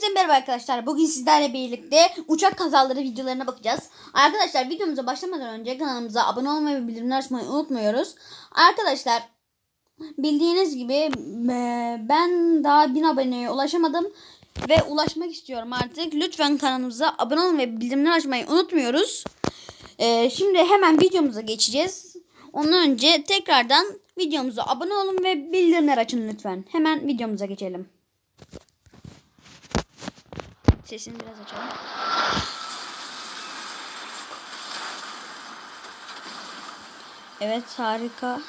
Hepinize merhaba arkadaşlar. Bugün sizlerle birlikte uçak kazaları videolarına bakacağız. Arkadaşlar videomuza başlamadan önce kanalımıza abone olmayı ve bildirimleri açmayı unutmuyoruz. Arkadaşlar bildiğiniz gibi e, ben daha 1000 aboneye ulaşamadım ve ulaşmak istiyorum artık. Lütfen kanalımıza abone olun ve bildirimleri açmayı unutmuyoruz. E, şimdi hemen videomuza geçeceğiz. Ondan önce tekrardan videomuza abone olun ve bildirimler açın lütfen. Hemen videomuza geçelim. Sesini biraz açalım. Evet harika.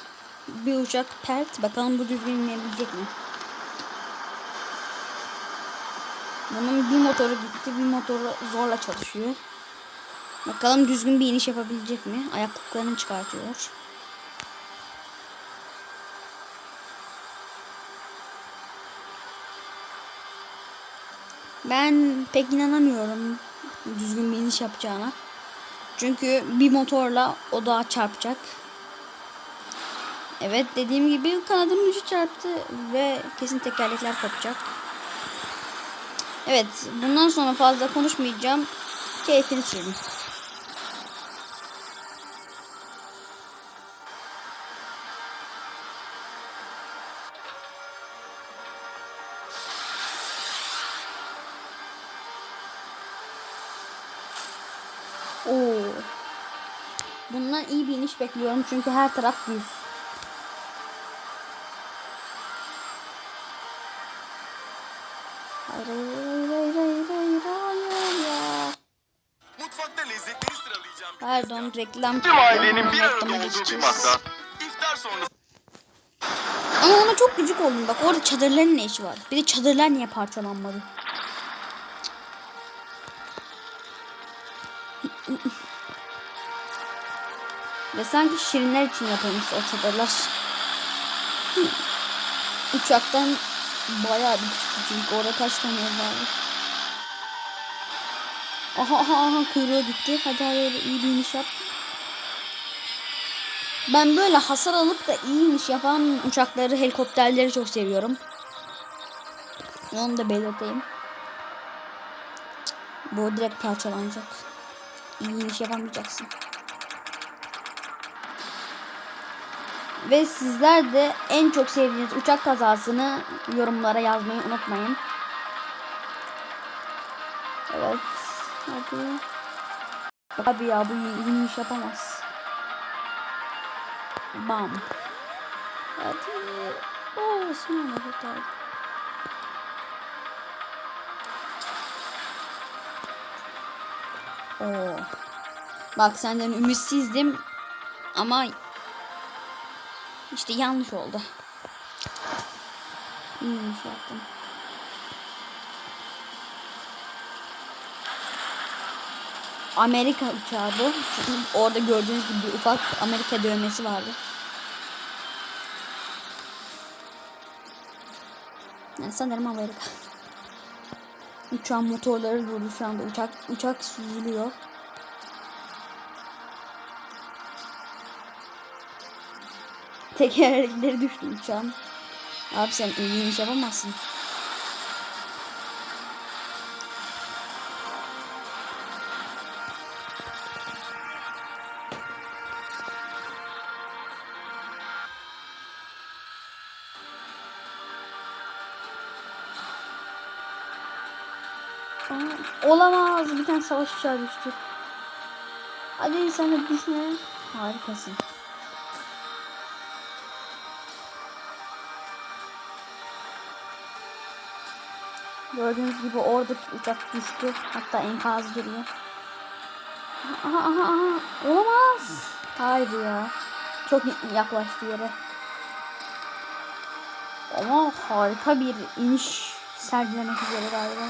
Bir uçak pert. Bakalım bu düzgün inebilecek mi? Bunun bir motoru gitti. Bir motoru zorla çalışıyor. Bakalım düzgün bir iniş yapabilecek mi? Ayaklıklarını çıkartıyor. Ben pek inanamıyorum düzgün bir iniş yapacağına. Çünkü bir motorla o dağa çarpacak. Evet dediğim gibi kanadının ucu çarptı ve kesin tekerlekler kopacak. Evet bundan sonra fazla konuşmayacağım. Keyfini sürün. İyi bir iniş bekliyorum çünkü her taraf düz. Hayır hayır hayır hayır hayır hayır ya. Mutfakta lezzetleri sıralayacağım. Pardon reklam Tüm ailenin bir arada olduğu bir geçeceğiz. masa. İftar sonrası Ama ona çok gıcık oldum bak orada çadırların ne işi var? Bir de çadırlar niye parçalanmadı? Ve sanki şirinler için yapılmış o. Uçaktan bayağı bir küçüktü çünkü orada kaç tane ev. Aha aha aha kuyruğu gitti. Hadi hadi iyi bir iniş yap. Ben böyle hasar alıp da iyi iniş yapan uçakları, helikopterleri çok seviyorum. Onu da belirteyim. Bu direkt parçalanacak. İyi iniş yapamayacaksın. Ve sizler de en çok sevdiğiniz uçak kazasını yorumlara yazmayı unutmayın. Evet. Hadi. Abi ya bu iyi iniş yapamaz. Bam. Hadi. Oo, son anda kurtardı. Oo. Bak senden ümitsizdim ama işte yanlış oldu. İyiymiş yaptım. Amerika uçağı bu. Orada gördüğünüz gibi ufak Amerika dövmesi vardı. Yani sanırım Amerika. Uçağın motorları durdu şu anda. Uçak uçak süzülüyor. Tekerlekleri düştü uçağın. Abi sen iyi iniş yapamazsın. Olamaz. Bir tane savaş uçağı düştü. Hadi sen de düşme. Harikasın. Gördüğünüz gibi orada uçak düştü. Hatta enkaz duruyor. Aha aha aha. Olamaz. Hayır ya. Çok yaklaştı yere. Ama harika bir iniş sergilemek üzere galiba.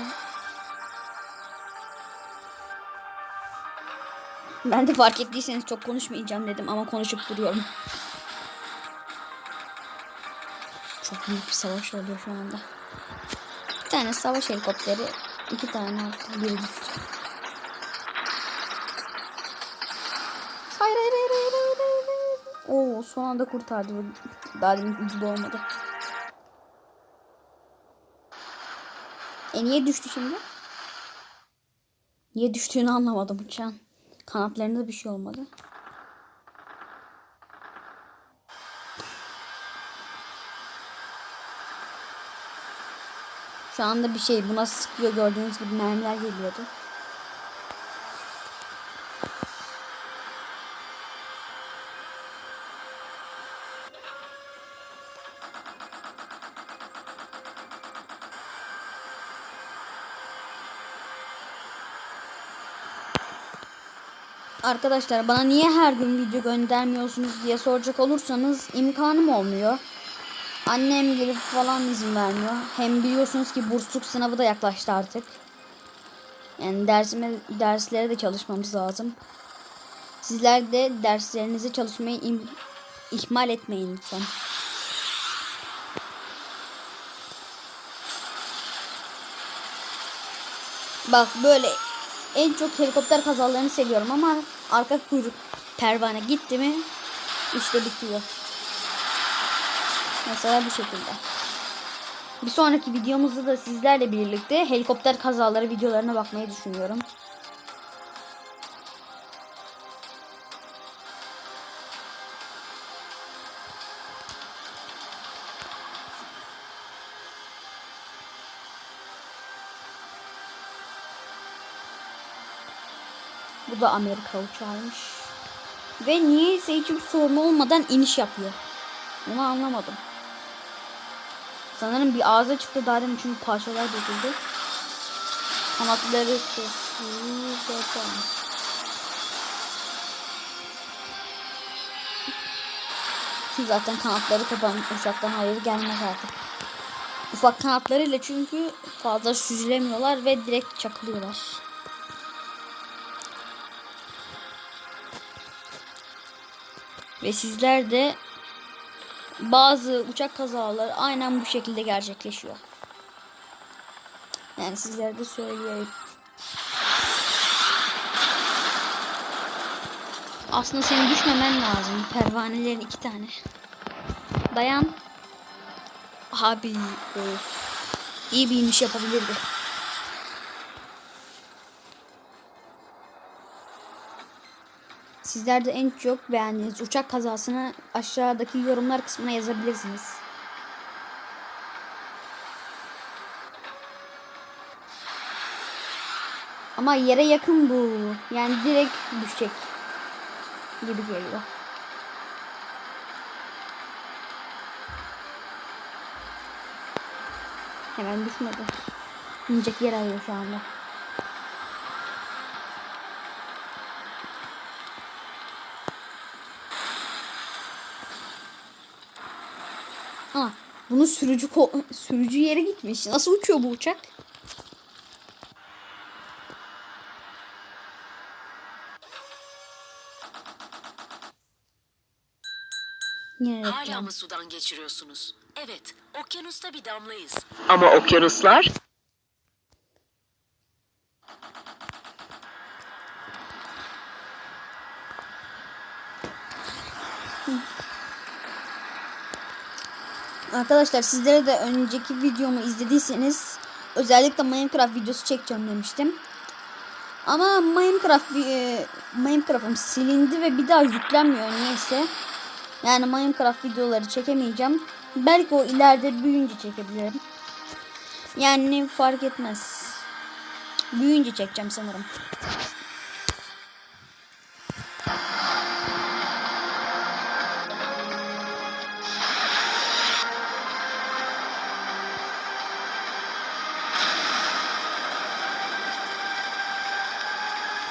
Ben de fark ettiyseniz çok konuşmayacağım dedim ama konuşup duruyorum. Çok büyük bir savaş oluyor şu anda. Tane savaş helikopteri, iki tane artık biri düştü. Hayır hayır hayır hayır hayır hayır. hayır. Oo son anda kurtardı. Daha demin gibi olmadı. E niye düştü şimdi? Niye düştüğünü anlamadım uçağın. Kanatlarında bir şey olmadı. Şu anda bir şey buna sıkıyor gördüğünüz gibi mermiler geliyordu. Arkadaşlar bana niye her gün video göndermiyorsunuz diye soracak olursanız imkanım olmuyor. Annem gelip falan izin vermiyor. Hem biliyorsunuz ki bursluk sınavı da yaklaştı artık. Yani dersime, derslere de çalışmamız lazım. Sizler de derslerinizi çalışmayı im- ihmal etmeyin lütfen. Bak böyle en çok helikopter kazalarını seviyorum ama arka kuyruk pervane gitti mi işte bitiyor. Mesela bu şekilde. Bir sonraki videomuzda da sizlerle birlikte helikopter kazaları videolarına bakmayı düşünüyorum. Bu da Amerika uçağıymış. Ve niyeyse hiçbir sorun olmadan iniş yapıyor. Bunu anlamadım. Sanırım bir ağza çıktı daha çünkü parçalar döküldü. Kanatları zaten. Zaten kanatları kapanmış uçaktan hayır gelmez artık. Ufak kanatlarıyla çünkü fazla süzülemiyorlar ve direkt çakılıyorlar. Ve sizler de bazı uçak kazaları aynen bu şekilde gerçekleşiyor. Yani sizlere de söyleyeyim. Aslında senin düşmemen lazım. Pervanelerin iki tane. Dayan. Abi. Of. İyi bir iniş yapabilirdi. Sizler de en çok beğendiğiniz uçak kazasını aşağıdaki yorumlar kısmına yazabilirsiniz. Ama yere yakın bu. Yani direkt düşecek gibi geliyor. Hemen düşmedi. İnecek yer arıyor şu anda. Aa, bunun sürücü ko- sürücü yere gitmiş. Nasıl uçuyor bu uçak? Hala mı sudan geçiriyorsunuz? Evet, okyanusta bir damlayız. Ama okyanuslar Arkadaşlar sizlere de önceki videomu izlediyseniz özellikle Minecraft videosu çekeceğim demiştim. Ama Minecraft e, Minecraft'ım silindi ve bir daha yüklenmiyor niyeyse. Yani Minecraft videoları çekemeyeceğim. Belki o ileride büyüyünce çekebilirim. Yani fark etmez. Büyüyünce çekeceğim sanırım.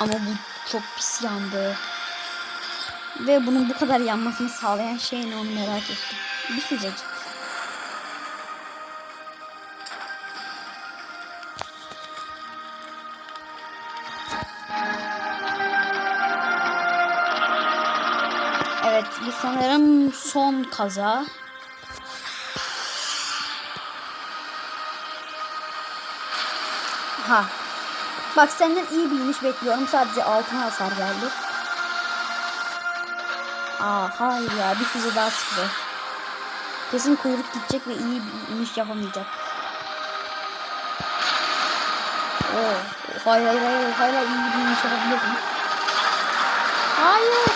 Ama bu çok pis yandı. Ve bunun bu kadar yanmasını sağlayan şey ne onu merak ettim. Bir füzecik. Evet bu sanırım son kaza. Ha. Bak senden iyi bir iniş bekliyorum. Sadece altına hasar geldi. Aa hayır ya bir füze daha sıktı. Kesin kuyruk gidecek ve iyi bir iniş yapamayacak. Oo, hayır hayır hayır hayır hayır iyi bir iş yapabilirsin. Hayır.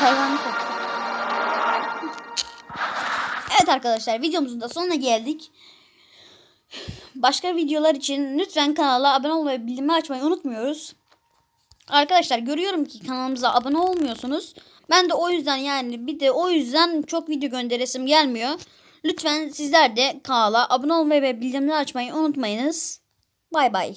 Hayvan koptu. Evet arkadaşlar videomuzun da sonuna geldik. Başka videolar için lütfen kanala abone olmayı ve bildirimleri açmayı unutmuyoruz. Arkadaşlar görüyorum ki kanalımıza abone olmuyorsunuz. Ben de o yüzden yani bir de o yüzden çok video gönderesim gelmiyor. Lütfen sizler de kanala abone olmayı ve bildirimleri açmayı unutmayınız. Bay bay.